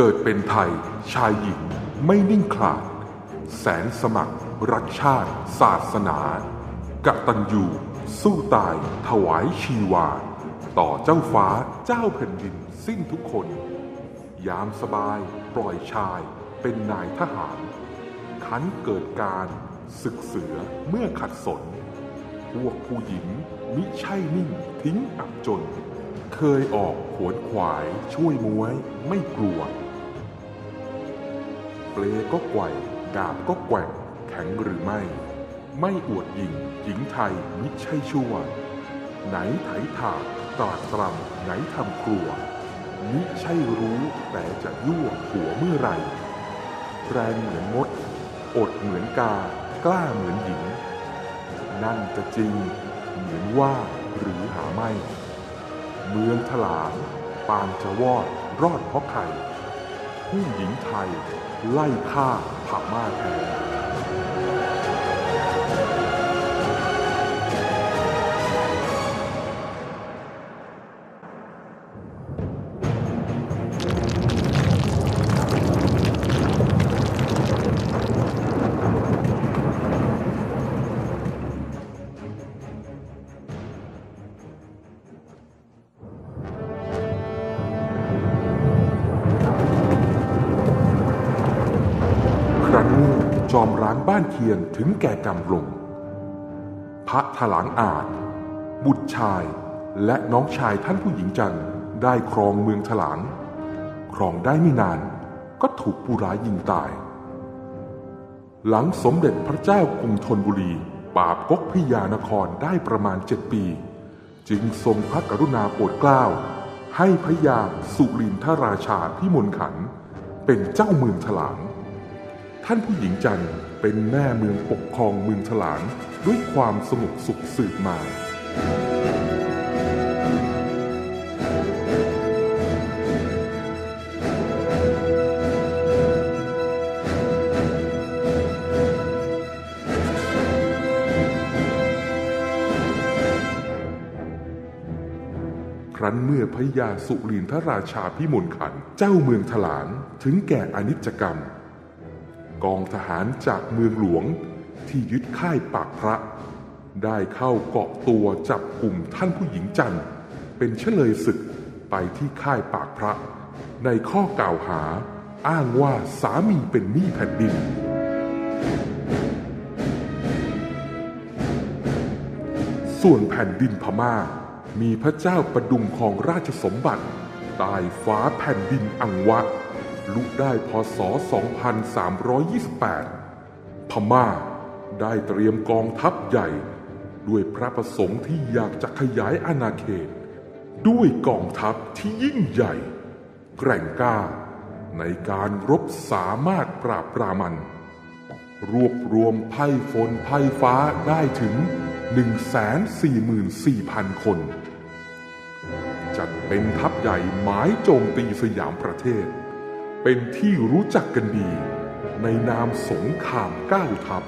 เกิดเป็นไทย ชายหญิงไม่นิ่งขลาด แสนสมัคร รักชาติ ศาสนากตัญญูสู้ตาย ถวายชีวา ต่อเจ้าฟ้าเจ้าแผ่นดินสิ้นทุกคน ยามสบายปล่อยชายเป็นนายทหารขันเกิดการศึกเสือเมื่อขัดสน พวกผู้หญิงมิใช่นิ่งทิ้งอับจน เคยออกขวนขวายช่วยม้วยไม่กลัว เปลก็ไกวดาบก็แกว่งแข็งหรือไม่ ไม่อวดหญิง หญิงไทยมิใช่ชั่ว ไหนไถถากตราตรำไหนทำครัวมิใช่รู้แต่จะยั่วหัวเมื่อไรแรงเหมือนมด อดเหมือนกา กล้าเหมือนหญิง นั่นจะจริง เหมือนว่าหรือหาไม่ เมืองถลางปานจะวอดรอดเพราะใคร ผู้หญิงไทย ไล่ฆ่าพม่าแทางบ้านเคียนถึงแก่กรรมลง พระถลางอาจ บุตรชายและน้องชายท่านผู้หญิงจันได้ครองเมืองถลาง ครองได้ไม่นานก็ถูกผู้ร้ายยิงตาย หลังสมเด็จพระเจ้ากรุงธนบุรีปราบกกพิยานครได้ประมาณเจ็ดปี จึงทรงพระกรุณาโปรดเกล้า ให้พระยาสุรินทราชาพิมลขัน เป็นเจ้าเมืองถลาง ท่านผู้หญิงจันเป็นแม่เมืองปกครองเมืองถลางด้วยความสงบสุขสืบมา ครั้นเมื่อพระยาสุรินทราชาพิมลขัน เจ้าเมืองถลางถึงแก่อนิจกรรม กองทหารจากเมืองหลวงที่ยึดค่ายปากพระ ได้เข้าเกาะตัวจับกลุ่มท่านผู้หญิงจันทร์เป็นเฉลยศึกไปที่ค่ายปากพระ ในข้อกล่าวหาอ้างว่าสามีเป็นหนี้แผ่นดิน ส่วนแผ่นดินพม่า มีพระเจ้าประดุงของราชสมบัติใต้ฟ้าแผ่นดินอังวะ ลุกได้พศ 2328 พม่าได้เตรียมกองทัพใหญ่ ด้วยพระประสงค์ที่อยากจะขยายอาณาเขต ด้วยกองทัพที่ยิ่งใหญ่ แกร่งกล้า ในการรบสามารถปราบปรามัน รวบรวมไพ่ฝนไพ่ฟ้าได้ถึง 144,000 คน จัดเป็นทัพใหญ่หมายโจมตีสยามประเทศ เป็นที่รู้จักกันดี ในนามสงครามก้าวทัพ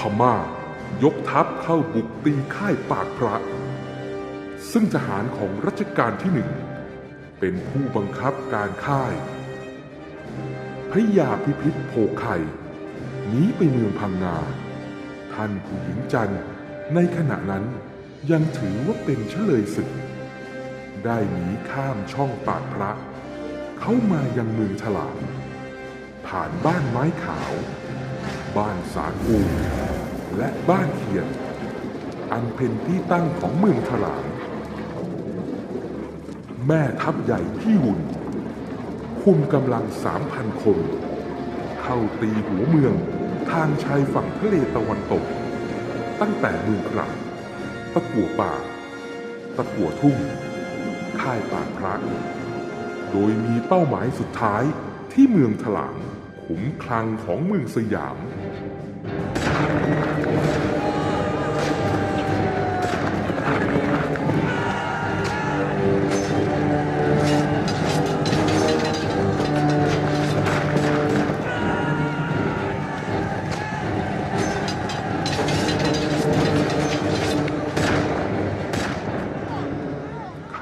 พม่า ยกทัพเข้าบุกตีค่ายปากพระ ซึ่งทหารของรัชกาลที่หนึ่ง เป็นผู้บังคับการค่าย พระยาพิพิธโภไข่หนีไปเมืองพังงา ท่านผู้หญิงจันทร์ในขณะนั้นยังถือว่าเป็นเฉลยศึก ได้หนีข้ามช่องปากพระ เข้ามายังเมืองฉลามผ่านบ้านไม้ขาว บ้านสาคูและบ้านเขียน อันเป็นที่ตั้งของเมืองถลางแม่ทัพใหญ่พี่หุ่น คุมกำลังสามพันคน เข้าตีหัวเมืองทางชายฝั่งทะเลตะวันตก ตั้งแต่เมืองกลับตะกัวป่า ตะกัวทุ่ง ค่ายปาพระโดยมีเป้าหมายสุดท้ายที่เมืองถลางขุมคลังของเมืองสยาม ข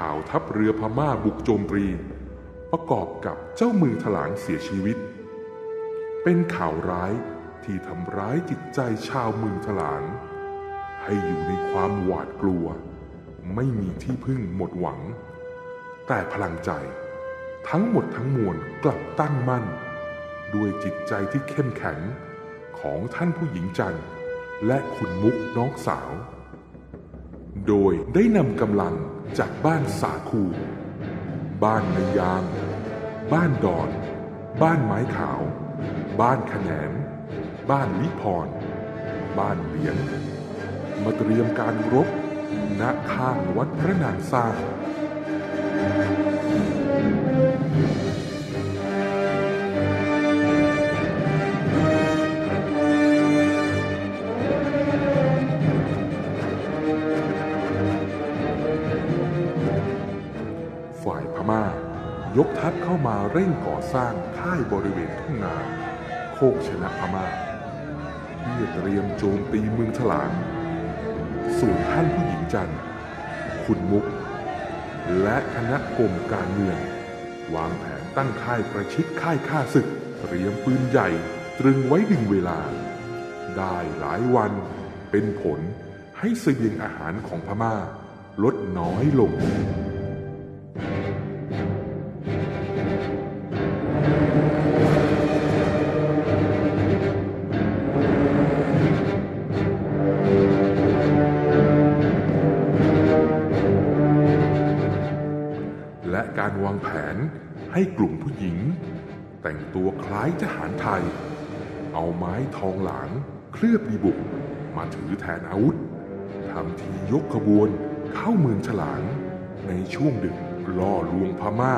่าวทัพเรือพม่าบุกโจมตรี ประกอบกับเจ้ามือถลางเสียชีวิต เป็นข่าวร้าย ที่ทำร้ายจิตใจชาวเมืองถลาง ให้อยู่ในความหวาดกลัว ไม่มีที่พึ่งหมดหวัง แต่พลังใจทั้งหมดทั้งมวลกลับตั้งมั่น ด้วยจิตใจที่เข้มแข็งของท่านผู้หญิงจันทร์และคุณมุกน้องสาว โดยได้นำกำลังจากบ้านสาคู บ้านนายาง บ้านดอน บ้านไม้ขาว บ้านขแหนม บ้านลิพร บ้านเหลียง มาเตรียมการรบณข้างวัดพระนางสร้างฝ่ายพม่ายกทัพเข้ามาเร่งก่อสร้างค่ายบริเวณทุ่งนาโคกชนะพม่า เพื่เตรียมโจมตีเมืองฉลางส่วนท่านผู้หญิงจันทร์คุณมุก และคณะกรมการเมือง วางแผนตั้งค่ายประชิดค่ายข้าศึก เตรียมปืนใหญ่ ตรึงไว้ดึงเวลา ได้หลายวันเป็นผลให้เสบียงอาหารของพม่าลดน้อยลง และการวางแผนให้กลุ่มผู้หญิง แต่งตัวคล้ายทหารไทย เอาไม้ทองหลางเคลือบดีบุกมาถือแทนอาวุธทำทียกขบวนเข้าเมืองฉลาง ในช่วงดึกล่อลวงพม่า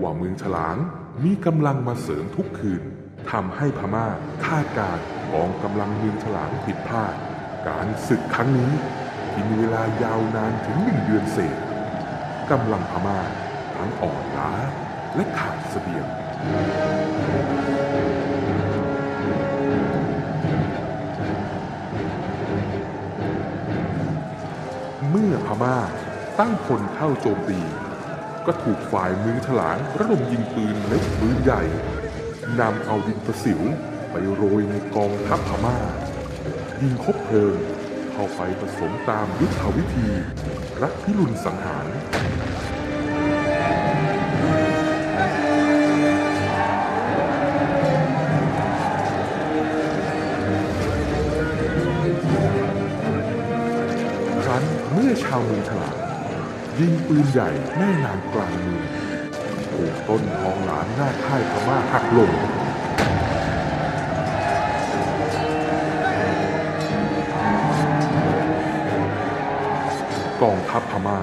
ว่าเมืองฉลางมีกำลังมาเสริมทุกคืนทำให้พม่าคาดการกองกำลังเมืองฉลางผิดพลาด การศึกครั้งนี้กินเวลายาวนานถึงหนึ่งเดือนเศษกำลังพม่า ทั้งอ่อนล้าและขาดเสบียง เมื่อพม่าตั้งคนเข้าโจมตี ก็ถูกฝ่ายมือถลางระดมยิงปืนเล็กปืนใหญ่นำเอาดินประสิวไปโรยในกองทัพพม่า ยิงคบเพลิงเข้าไปผสมตามยุทธวิธีรักพิรุณสังหาร ยิงปืนใหญ่แม่นางกลางเมืองถูกต้นทองหลานหน้าค่ายพม่าหักลงกองทัพพม่า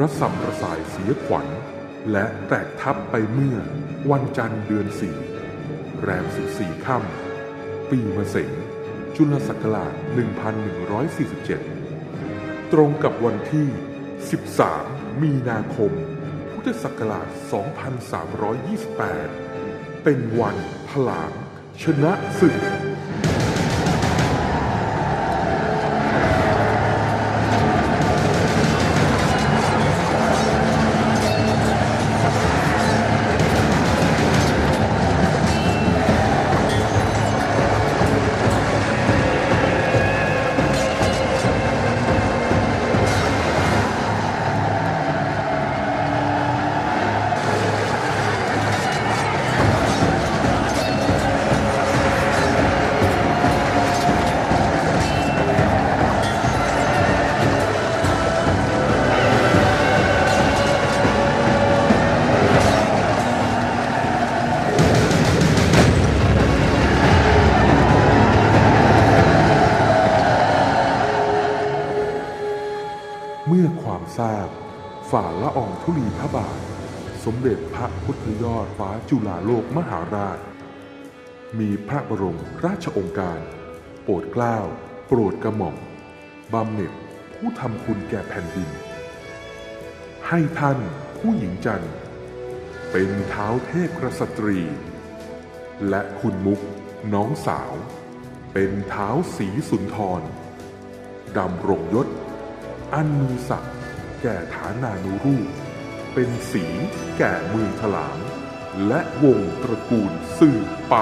ระสำระสายเสียขวัญ และแตกทัพไปเมื่อวันจันทร์เดือนสี่แรมสิบสี่ค่ำปีมะเสงจุลศักราช 1147 ตรงกับวันที่ 13 มีนาคม พุทธศักราช 2328 เป็นวันพลางชนะศึก สมเด็จพระพุทธยอดฟ้าจุฬาโลกมหาราช มีพระบรมราชองค์การ โปรดเกล้า โปรดกระหม่อมบำเหน็จผู้ทำคุณแก่แผ่นดิน ให้ท่านผู้หญิงจันทร์เป็นเท้าเทพกษัตรี และคุณมุกน้องสาว เป็นเท้าสีสุนทรดำรงยศ อันมีศักดิ์แก่ฐานานุรูป เป็นสีแก่เมืองฉลางและวงตระกูลสืบไป